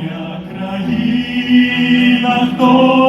Моя країна, хто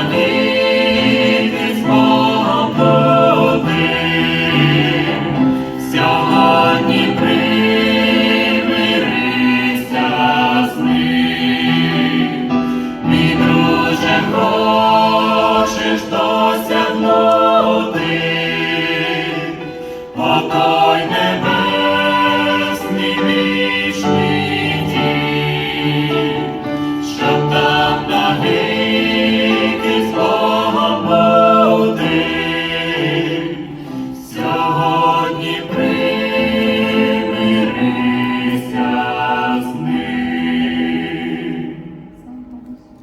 Amen.